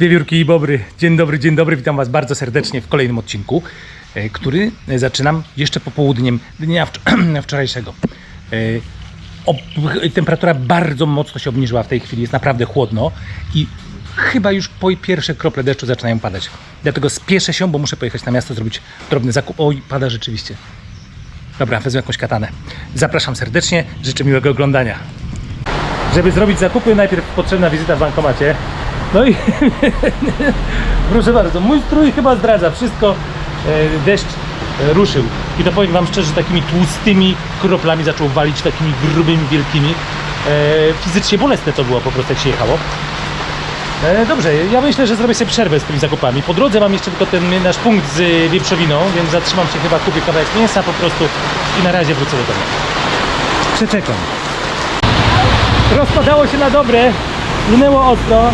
Wiewiórki i Bobry, dzień dobry, dzień dobry, witam Was bardzo serdecznie w kolejnym odcinku, e, który zaczynam jeszcze popołudniem dnia wcz- wczorajszego. E, Temperatura bardzo mocno się obniżyła w tej chwili, jest naprawdę chłodno i chyba już po pierwsze krople deszczu zaczynają padać. Dlatego spieszę się, bo muszę pojechać na miasto zrobić drobny zakup. Oj, pada rzeczywiście. Dobra, wezmę jakąś katanę. Zapraszam serdecznie, życzę miłego oglądania. Żeby zrobić zakupy, najpierw potrzebna wizyta w bankomacie. No i proszę bardzo, mój strój chyba zdradza wszystko. E, Deszcz e, ruszył. I to powiem Wam szczerze, takimi tłustymi kroplami zaczął walić, takimi grubymi, wielkimi. E, Fizycznie bolesne to było po prostu, jak się jechało. Dobrze, ja myślę, że zrobię sobie przerwę z tymi zakupami. Po drodze mam jeszcze tylko ten nasz punkt z wieprzowiną, więc zatrzymam się chyba, kupię kawałek mięsa po prostu i na razie wrócę do domu. Przeczekam. Rozpadało się na dobre, minęło ostro.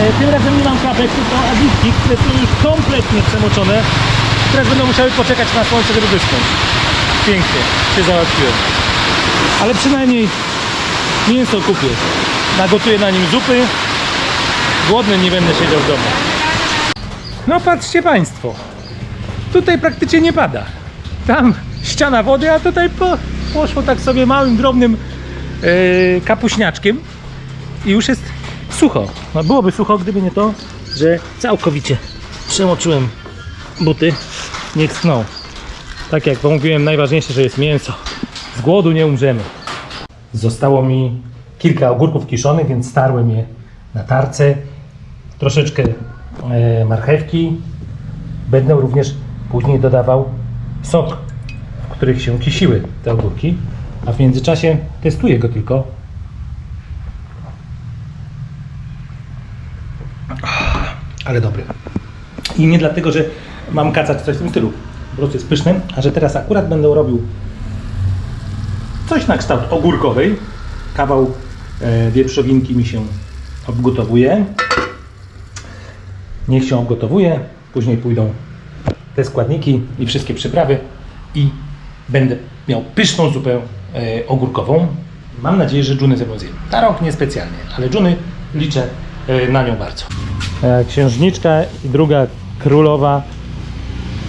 E, Tym razem nie mam klapek, tylko agitki, które są już kompletnie przemoczone. Teraz będą musiały poczekać na słońce, żeby wyschnąć. Pięknie, się załatwiłem. Ale przynajmniej mięso kupię. Nagotuję na nim zupy. Głodny nie będę siedział w domu. No patrzcie Państwo. Tutaj praktycznie nie pada. Tam ściana wody, a tutaj po, poszło tak sobie małym, drobnym yy, kapuśniaczkiem i już jest sucho. No byłoby sucho, gdyby nie to, że całkowicie przemoczyłem buty. Niech schną. Tak jak mówiłem, najważniejsze, że jest mięso. Z głodu nie umrzemy. Zostało mi kilka ogórków kiszonych, więc starłem je na tarce. Troszeczkę e, marchewki. Będę również później dodawał sok, w których się kisiły te ogórki. A w międzyczasie testuję go tylko. Ale dobry. I nie dlatego, że mam kaca czy coś w tym stylu. Po prostu jest pyszny, a że teraz akurat będę robił coś na kształt ogórkowej. Kawał e, wieprzowinki mi się obgotowuje. Niech się obgotowuje. Później pójdą te składniki i wszystkie przyprawy i będę miał pyszną zupę e, ogórkową. Mam nadzieję, że Juny ze mną zje. Na rok niespecjalnie, ale Juny liczę e, na nią bardzo. E, księżniczka i druga królowa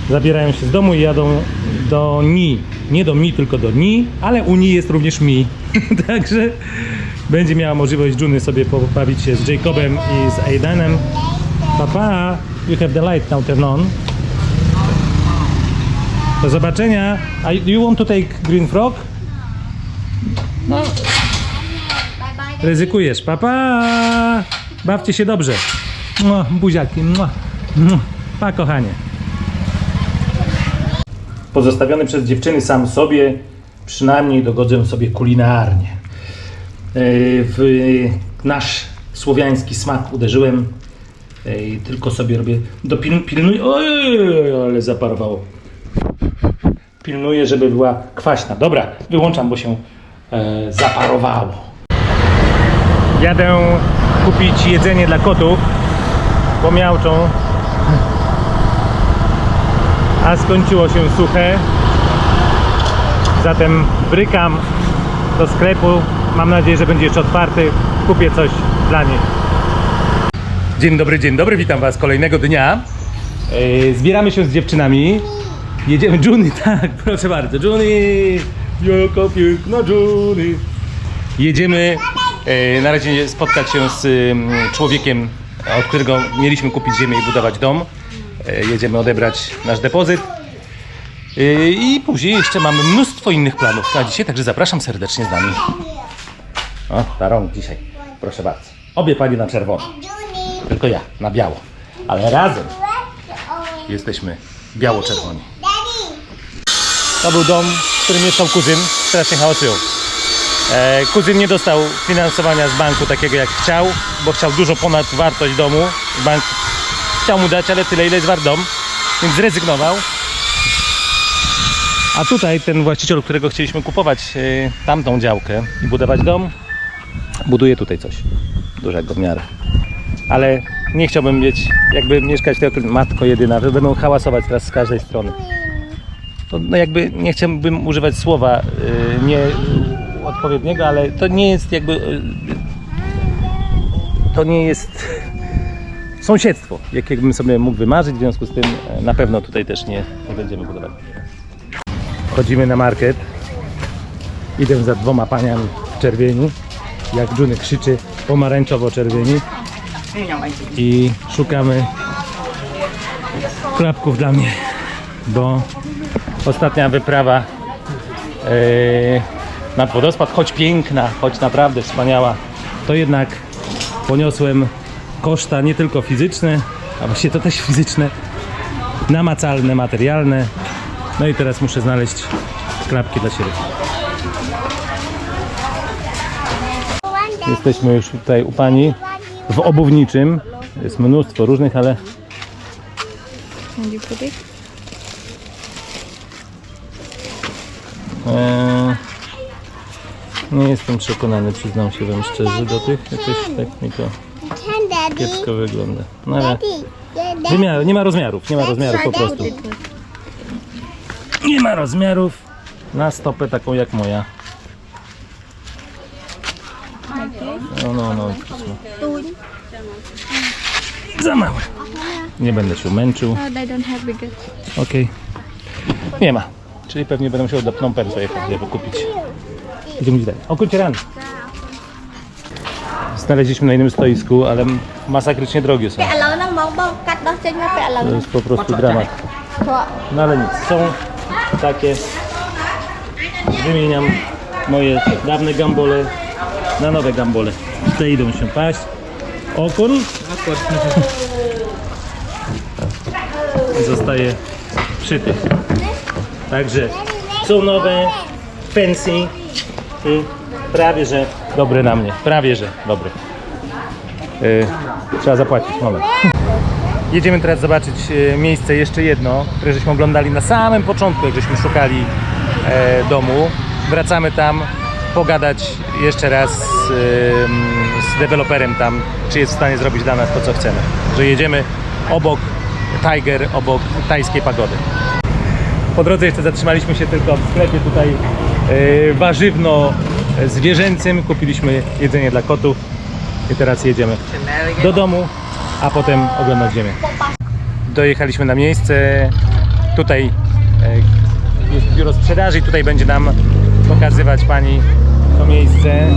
zabierają się z domu i jadą do Ni. Nie do mi, tylko do Ni, ale u Ni jest również mi. Także będzie miała możliwość Juny sobie pobawić się z Jacobem i z Aidanem. Papa, you have the light now turn on. Do zobaczenia. A do you want to take green frog? No, ryzykujesz. Papa! Bawcie się dobrze. Mua, buziaki. Mua. Mua. Pa, kochanie. Pozostawiony przez dziewczyny sam sobie, przynajmniej dogodzę sobie kulinarnie. Yy, W nasz słowiański smak uderzyłem. Yy, Tylko sobie robię. Dopil, pilnuję. Oj, ale zaparowało. Pilnuję, żeby była kwaśna. Dobra, wyłączam, bo się e, zaparowało. Jadę kupić jedzenie dla kotów, bo miałczą. A skończyło się suche. Zatem brykam do sklepu. Mam nadzieję, że będzie jeszcze otwarty. Kupię coś dla nich. Dzień dobry, dzień dobry, witam Was kolejnego dnia. E, Zbieramy się z dziewczynami. Jedziemy, Juny, tak, proszę bardzo, Juny, jaka piękna Juny. Jedziemy e, na razie spotkać się z em, człowiekiem, od którego mieliśmy kupić ziemię i budować dom. E, jedziemy odebrać nasz depozyt. E, I później jeszcze mamy mnóstwo innych planów na dzisiaj, także zapraszam serdecznie z nami. O, ta rąk dzisiaj, proszę bardzo. Obie panie na czerwono, tylko ja na biało, ale razem jesteśmy biało-czerwoni. To był dom, w którym mieszkał kuzyn, strasznie chaosują. E, kuzyn nie dostał finansowania z banku takiego jak chciał, bo chciał dużo ponad wartość domu. Bank chciał mu dać, ale tyle ile jest wart dom, więc zrezygnował. A tutaj ten właściciel, którego chcieliśmy kupować e, tamtą działkę i budować dom, buduje tutaj coś dużego w miarę. Ale nie chciałbym mieć, jakby mieszkać tylko matko jedyna, że będą hałasować teraz z każdej strony to no jakby nie chciałbym używać słowa y, nie odpowiedniego, ale to nie jest jakby y, to nie jest sąsiedztwo, jakie bym sobie mógł wymarzyć, w związku z tym e, na pewno tutaj też nie, będziemy budować. Wchodzimy na market. Idę za dwoma paniami w czerwieni. Jak Juny krzyczy pomarańczowo-czerwieni. I szukamy klapków dla mnie, bo ostatnia wyprawa e, nad wodospad, choć piękna, choć naprawdę wspaniała, to jednak poniosłem koszta nie tylko fizyczne, a właściwie to też fizyczne, namacalne, materialne. No i teraz muszę znaleźć klapki dla siebie. Jesteśmy już tutaj u pani w obuwniczym. Jest mnóstwo różnych, ale And you put it? e, nie jestem przekonany, przyznam się wam szczerze, do tych. Jakoś tak mi to kiepsko wygląda. No ale wymiar, nie ma rozmiarów, nie ma rozmiarów po prostu. Nie ma rozmiarów na stopę taką jak moja. No, no, no. Za małe. Nie będę się męczył. No. Okej. Nie ma. Czyli pewnie będę musiał do Phnom Penh pojechać, żeby kupić. Idziemy gdzieś dalej. O, kurczę ran. Znaleźliśmy na innym stoisku, ale masakrycznie drogie są. ឥឡូវហ្នឹងបងបងកាត់ដោះចេញមកពាក់ឥឡូវ To jest po prostu dramat. ព្រោះ No ale nic, są takie. Wymieniam moje dawne gambole na nowe gambole. Te idą się paść. Okon zostaje przyty. Także są nowe, fancy i prawie że dobre na mnie. Prawie że dobre. Yy, trzeba zapłacić. Moment. Jedziemy teraz zobaczyć e, miejsce jeszcze jedno, które żeśmy oglądali na samym początku, jak żeśmy szukali e, domu. Wracamy tam, pogadać jeszcze raz z, em, z deweloperem tam, czy jest w stanie zrobić dla nas to, co chcemy. Że jedziemy obok Tiger, obok tajskiej pagody. Po drodze jeszcze zatrzymaliśmy się tylko w sklepie tutaj e, warzywno-zwierzęcym. Kupiliśmy jedzenie dla kotów i teraz jedziemy do domu, a potem oglądać ziemię. Dojechaliśmy na miejsce. Tutaj e, jest biuro sprzedaży i tutaj będzie nam pokazywać pani to miejsce. E,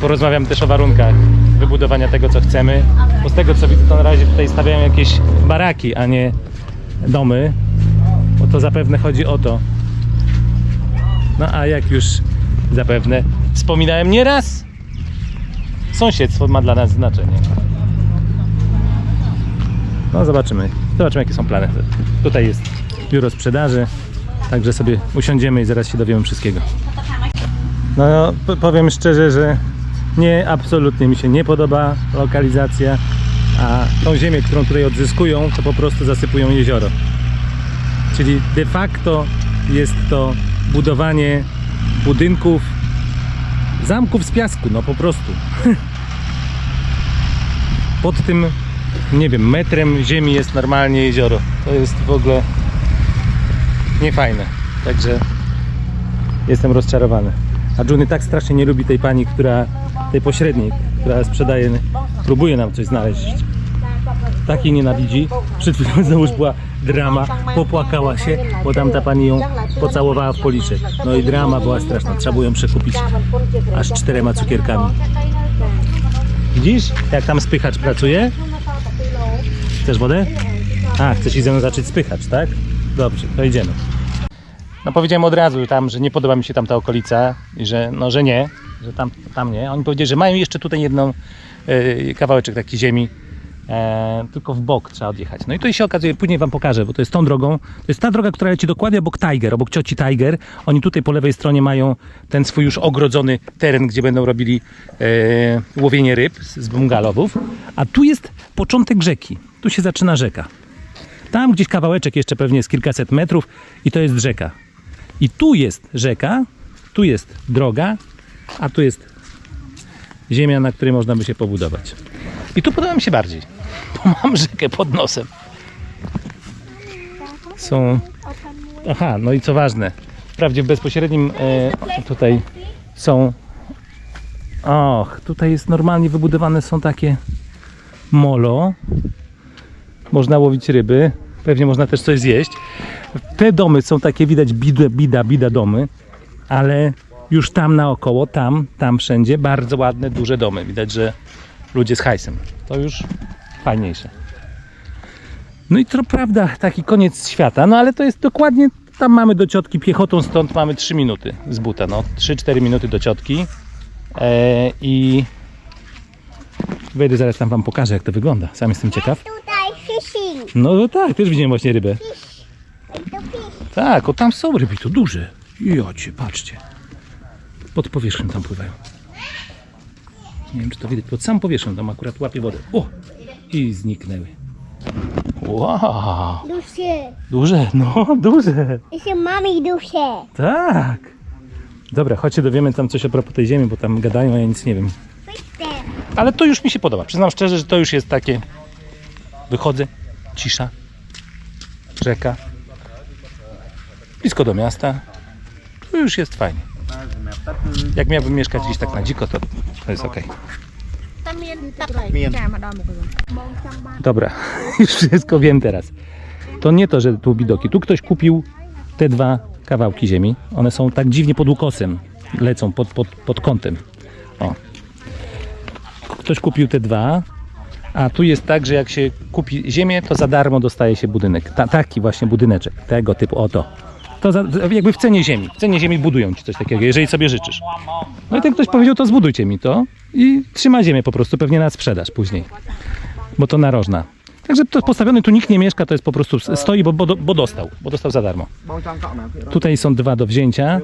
Porozmawiam też o warunkach wybudowania tego, co chcemy. Bo z tego, co widzę, to na razie tutaj stawiają jakieś baraki, a nie domy. To zapewne chodzi o to. No a jak już zapewne wspominałem nieraz, sąsiedztwo ma dla nas znaczenie. No zobaczymy. Zobaczymy jakie są plany. Tutaj jest biuro sprzedaży. Także sobie usiądziemy i zaraz się dowiemy wszystkiego. No powiem szczerze, że nie, absolutnie mi się nie podoba lokalizacja, a tą ziemię, którą tutaj odzyskują, to po prostu zasypują jezioro. Czyli de facto jest to budowanie budynków, zamków z piasku, no po prostu. Pod tym nie wiem, metrem ziemi jest normalnie jezioro. To jest w ogóle niefajne. Także jestem rozczarowany. A Juny tak strasznie nie lubi tej pani, która, tej pośredniej, która sprzedaje, próbuje nam coś znaleźć. Takiej nienawidzi. Przed chwilą znowuż była drama, popłakała się, bo tamta pani ją pocałowała w policzek. No i drama była straszna, trzeba było ją przekupić aż czterema cukierkami. Widzisz, jak tam spychacz pracuje? Chcesz wodę? A, chcesz i ze mną zacząć spychacz, tak? Dobrze, to idziemy. No powiedziałem od razu tam, że nie podoba mi się tam ta okolica i że no, że nie, że tam, tam nie. Oni powiedzieli, że mają jeszcze tutaj jedną e, kawałeczek takiej ziemi, e, tylko w bok trzeba odjechać. No i to się okazuje, później wam pokażę, bo to jest tą drogą. To jest ta droga, która leci dokładnie obok Tiger, obok cioci Tiger. Oni tutaj po lewej stronie mają ten swój już ogrodzony teren, gdzie będą robili e, łowienie ryb z, z bungalowów. A tu jest początek rzeki. Tu się zaczyna rzeka. Tam gdzieś kawałeczek jeszcze pewnie jest kilkaset metrów i to jest rzeka. I tu jest rzeka, tu jest droga, a tu jest ziemia, na której można by się pobudować. I tu podoba mi się bardziej, bo mam rzekę pod nosem. Są. Aha, no i co ważne, wprawdzie w bezpośrednim e, tutaj są. Och, tutaj jest normalnie wybudowane są takie molo. Można łowić ryby. Pewnie można też coś zjeść. Te domy są takie, widać, bida, bida, bida domy, ale już tam naokoło, tam, tam wszędzie bardzo ładne, duże domy. Widać, że ludzie z hajsem. To już fajniejsze. No i to prawda, taki koniec świata, no ale to jest dokładnie, tam mamy do ciotki piechotą, stąd mamy 3 minuty z buta, no 3-4 minuty do ciotki e, i wejdę zaraz tam wam pokażę jak to wygląda, sam jestem ciekaw. Tutaj fishing. No tak, też widziałem właśnie rybę. Fish. Tak, o tam są ryby, to duże. Jocie, patrzcie. Pod powierzchnią tam pływają. Nie wiem, czy to widać. Pod samą powierzchnią tam akurat łapie wodę. O! I zniknęły. Wow! Dusie. Duże, no, duże. Jeszcze mami dusie. Tak. Dobra, chodźcie, dowiemy tam coś a propos tej ziemi, bo tam gadają, a ja nic nie wiem. Ale to już mi się podoba. Przyznam szczerze, że to już jest takie. Wychodzę, cisza, rzeka, blisko do miasta. To już jest fajnie. Jak miałbym mieszkać gdzieś tak na dziko, to, to jest ok. Dobra, już wszystko wiem teraz. To nie to, że tu widoki. Tu ktoś kupił te dwa kawałki ziemi. One są tak dziwnie pod ukosem. Lecą pod, pod, pod kątem. O, ktoś kupił te dwa, a tu jest tak, że jak się kupi ziemię, to za darmo dostaje się budynek. Ta, taki właśnie budyneczek, tego typu, oto. To za, jakby w cenie ziemi. W cenie ziemi budują ci coś takiego, jeżeli sobie życzysz. No i ten ktoś powiedział, to zbudujcie mi to i trzyma ziemię po prostu, pewnie na sprzedaż później, bo to narożna. Także to postawiony, tu nikt nie mieszka, to jest po prostu stoi, bo, bo, bo dostał, bo dostał za darmo. Tutaj są dwa do wzięcia.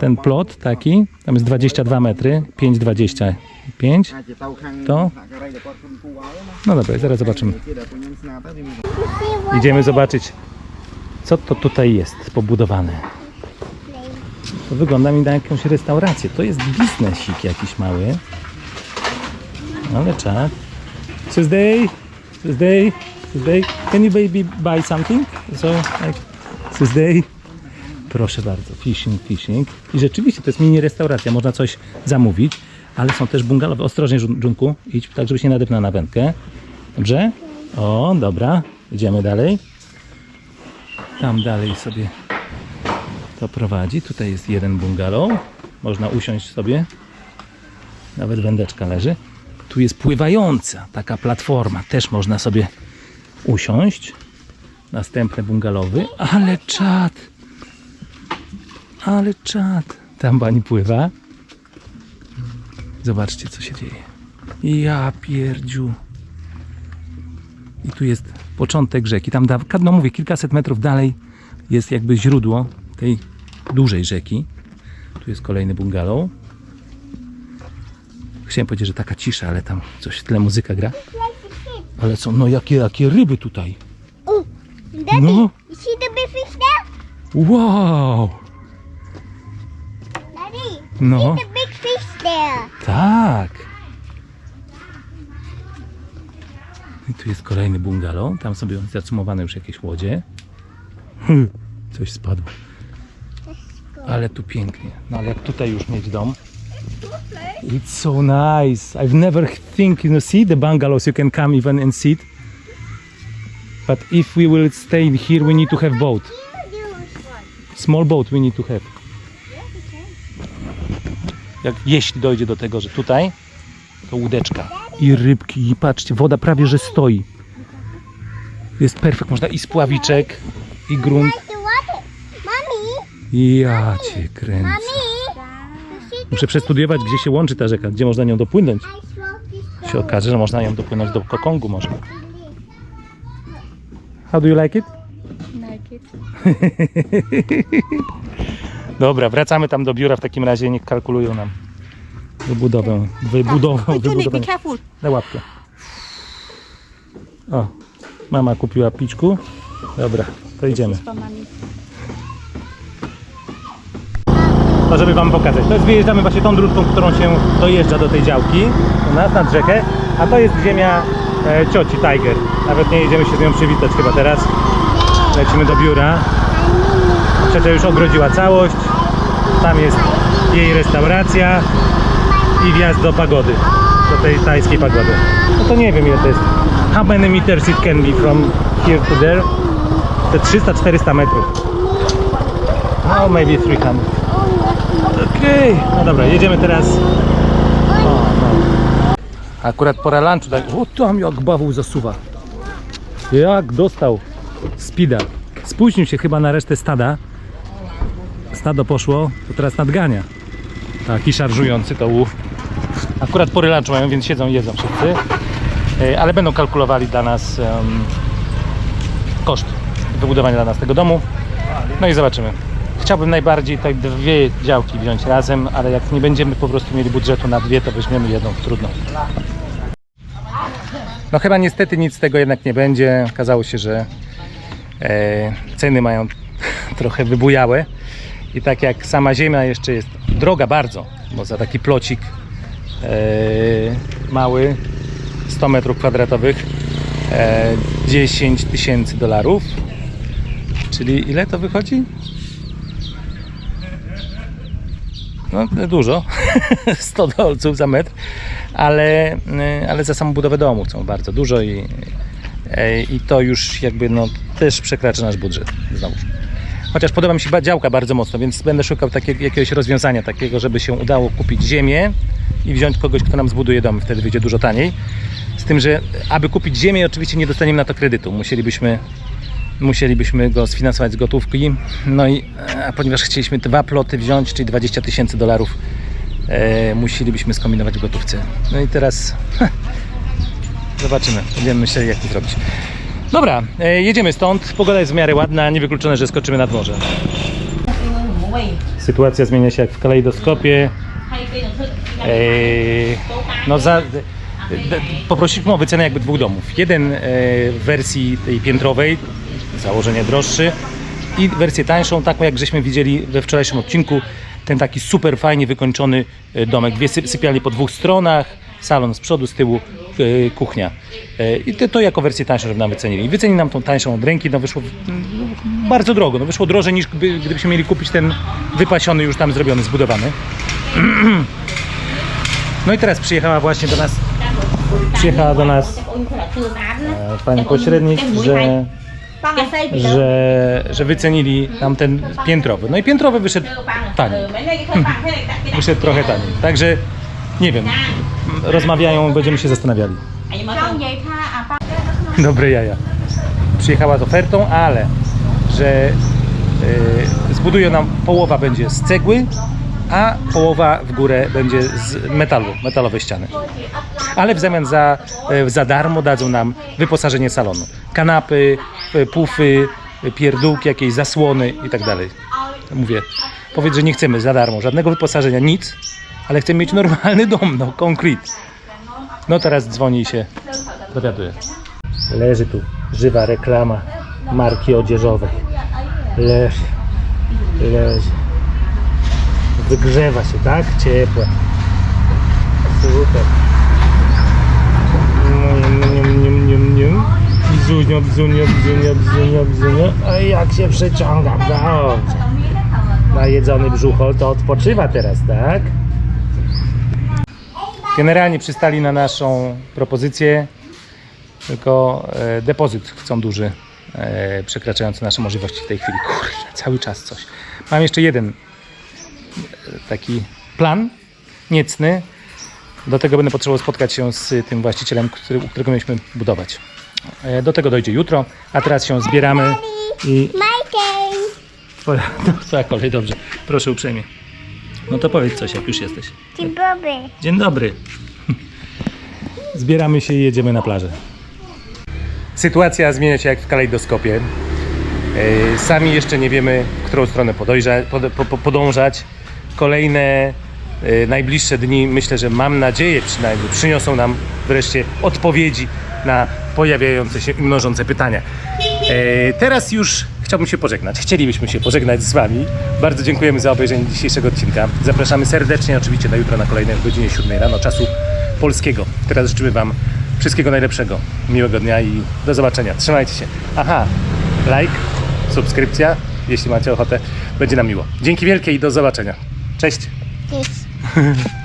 Ten plot taki, tam jest 22 metry, 5,25. To? No dobra, zaraz zobaczymy. Idziemy zobaczyć, co to tutaj jest pobudowane. To wygląda mi na jakąś restaurację. To jest biznesik jakiś mały. Ale czad. Tuesday, Tuesday, Tuesday. Can you baby buy something? So, like, Tuesday. Proszę bardzo, fishing, fishing. I rzeczywiście to jest mini restauracja, można coś zamówić, ale są też bungalowe. Ostrożnie, Dżunku, idź tak, żebyś nie nadepnął na wędkę. Dobrze? O, dobra. Idziemy dalej. Tam dalej sobie to prowadzi. Tutaj jest jeden bungalow. Można usiąść sobie. Nawet wędeczka leży. Tu jest pływająca taka platforma. Też można sobie usiąść. Następny bungalowy. Ale czad. Ale czad. Tam pani pływa. Zobaczcie, co się dzieje. Ja pierdziu. I tu jest początek rzeki. Tam, no mówię, kilkaset metrów dalej jest jakby źródło tej dużej rzeki. Tu jest kolejny bungalow. Chciałem powiedzieć, że taka cisza, ale tam coś w tle muzyka gra. Ale są, no jakie, jakie ryby tutaj. No. Wow! No, tak. I tu jest kolejny bungalow. Tam sobie zacumowane już jakieś łodzie. Hmm, Coś spadło. Ale tu pięknie. No ale jak tutaj już mieć dom. It's so nice. I've never think, you know, see the bungalows you can come even and sit. But if we will stay here, we need to have boat. Small boat we need to have. Jak, jeśli dojdzie do tego, że tutaj, to łódeczka i rybki. I patrzcie, woda prawie że stoi. Jest perfekt. Można i spławiczek, i grunt. Ja cię kręcę. Muszę przestudiować, gdzie się łączy ta rzeka, gdzie można nią dopłynąć. Się okaże, że można nią dopłynąć do Kokongu może. How do you like it? Like it. Dobra, wracamy tam do biura w takim razie, niech kalkulują nam wybudowę, wybudowę, wybudowanie. careful. Na łapkę. O, mama kupiła piczku. Dobra, to idziemy. To żeby wam pokazać. To jest wyjeżdżamy właśnie tą dróżką, którą się dojeżdża do tej działki u nas nad rzekę, a to jest ziemia e, cioci Tiger. Nawet nie jedziemy się z nią przywitać chyba teraz. Lecimy do biura. Ciocia już ogrodziła całość. Tam jest jej restauracja i wjazd do pagody. do tej tajskiej pagody. No to nie wiem ile to jest. How many meters it can be from here to there? Te 300-400 metrów. No, maybe 300. Okej, no dobra, jedziemy teraz. O, no. Akurat pora lunchu. Tak. O, tam jak bawu zasuwa. Jak dostał speeda. Spóźnił się chyba na resztę stada. Stado poszło, to teraz nadgania. Taki szarżujący to łów. Akurat pory lunchu mają, więc siedzą i jedzą wszyscy. E, Ale będą kalkulowali dla nas em, koszt wybudowania dla nas tego domu. No i zobaczymy. Chciałbym najbardziej te dwie działki wziąć razem, ale jak nie będziemy po prostu mieli budżetu na dwie, to weźmiemy jedną, trudno. No chyba niestety nic z tego jednak nie będzie. Okazało się, że e, ceny mają trochę wybujałe i tak jak sama ziemia jeszcze jest droga bardzo, bo za taki plocik mały 100 metrów kwadratowych e, 10 tysięcy dolarów czyli ile to wychodzi? No dużo 100 dolców za metr ale, y, ale za samą budowę domu chcą bardzo dużo i, e, i to już jakby no też przekracza nasz budżet znowu. Chociaż podoba mi się działka bardzo mocno, więc będę szukał takiego, jakiegoś rozwiązania takiego, żeby się udało kupić ziemię i wziąć kogoś, kto nam zbuduje dom, wtedy wyjdzie dużo taniej. Z tym, że aby kupić ziemię, oczywiście nie dostaniemy na to kredytu. Musielibyśmy, musielibyśmy go sfinansować z gotówki. No i a ponieważ chcieliśmy dwa ploty wziąć, czyli 20 tysięcy dolarów, e, musielibyśmy skombinować w gotówce. No i teraz zobaczymy. Będziemy myśleli, jak to zrobić. Dobra, e, jedziemy stąd. Pogoda jest w miarę ładna, niewykluczone, że skoczymy nad morze. Sytuacja zmienia się jak w kalejdoskopie. Eee, no za, poprosiliśmy o wycenę jakby dwóch domów. Jeden e, w wersji tej piętrowej, założenie droższy i wersję tańszą, taką jak żeśmy widzieli we wczorajszym odcinku. Ten taki super fajnie wykończony e, domek. Dwie sy- sypialnie po dwóch stronach, salon z przodu, z tyłu, e, kuchnia. E, I to, jako wersję tańszą, żeby nam wycenili. Wycenili nam tą tańszą od ręki, no wyszło mm, bardzo drogo. No wyszło drożej niż gdyby, gdybyśmy mieli kupić ten wypasiony, już tam zrobiony, zbudowany. No i teraz przyjechała właśnie do nas, przyjechała do nas e, pani pośrednik, że, że, że wycenili nam ten piętrowy. No i piętrowy wyszedł taniej, wyszedł trochę taniej. Także nie wiem, rozmawiają, będziemy się zastanawiali. Dobre jaja. Przyjechała z ofertą, ale że y, zbudują nam połowa będzie z cegły, a połowa w górę będzie z metalu, metalowe ściany. Ale w zamian za, y, za darmo dadzą nam wyposażenie salonu. Kanapy, y, pufy, y, pierdółki, jakieś zasłony i tak dalej. Mówię, powiedz, że nie chcemy za darmo, żadnego wyposażenia, nic, ale chcemy mieć normalny dom, no, concrete. No teraz dzwoni i się dowiaduje. Leży tu żywa reklama marki odzieżowej. Leży, leży. Wygrzewa się, tak? Ciepłe. Super. Bzunio, bzunio, bzunio, bzunio, bzunio. A jak się przeciąga, dobrze. Najedzony brzuchol to odpoczywa teraz, tak? Generalnie przystali na naszą propozycję, tylko e, depozyt chcą duży, e, przekraczający nasze możliwości w tej chwili. Kurde, cały czas coś. Mam jeszcze jeden e, taki plan niecny. Do tego będę potrzebował spotkać się z tym właścicielem, który, u którego mieliśmy budować. E, do tego dojdzie jutro, a teraz się zbieramy i. Twoja, twoja kolej, dobrze. Proszę uprzejmie. No to powiedz coś, jak już jesteś. Dzień dobry. Dzień dobry. Zbieramy się i jedziemy na plażę. Sytuacja zmienia się jak w kalejdoskopie. E, Sami jeszcze nie wiemy, w którą stronę podojrza, pod, po, po, podążać. Kolejne e, najbliższe dni, myślę, że mam nadzieję przynajmniej, przyniosą nam wreszcie odpowiedzi na pojawiające się i mnożące pytania. E, Teraz już chciałbym się pożegnać. Chcielibyśmy się pożegnać z Wami. Bardzo dziękujemy za obejrzenie dzisiejszego odcinka. Zapraszamy serdecznie oczywiście na jutro na kolejne w godzinie 7 rano czasu polskiego. Teraz życzymy Wam wszystkiego najlepszego, miłego dnia i do zobaczenia. Trzymajcie się. Aha, like, subskrypcja, jeśli macie ochotę, będzie nam miło. Dzięki wielkie i do zobaczenia. Cześć! Cześć.